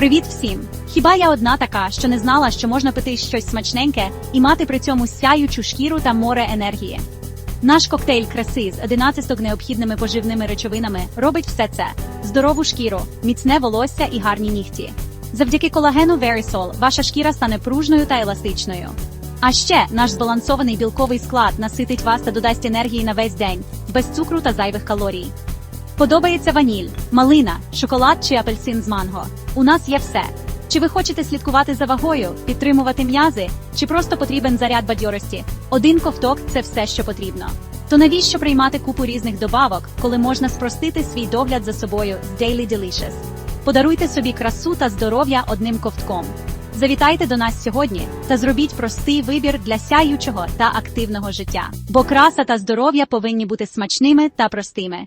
Привіт всім! Хіба я одна така, що не знала, що можна пити щось смачненьке і мати при цьому сяючу шкіру та море енергії? Наш коктейль краси з 11 необхідними поживними речовинами робить все це: здорову шкіру, міцне волосся і гарні нігті. Завдяки колагену Verisol ваша шкіра стане пружною та еластичною. А ще наш збалансований білковий склад наситить вас та додасть енергії на весь день, без цукру та зайвих калорій. Подобається ваніль, малина, шоколад чи апельсин з манго. У нас є все. Чи ви хочете слідкувати за вагою, підтримувати м'язи, чи просто потрібен заряд бадьорості? Один ковток це все, що потрібно. То навіщо приймати купу різних добавок, коли можна спростити свій догляд за собою з Daily Delicious? Подаруйте собі красу та здоров'я одним ковтком. Завітайте до нас сьогодні та зробіть простий вибір для сяючого та активного життя. Бо краса та здоров'я повинні бути смачними та простими.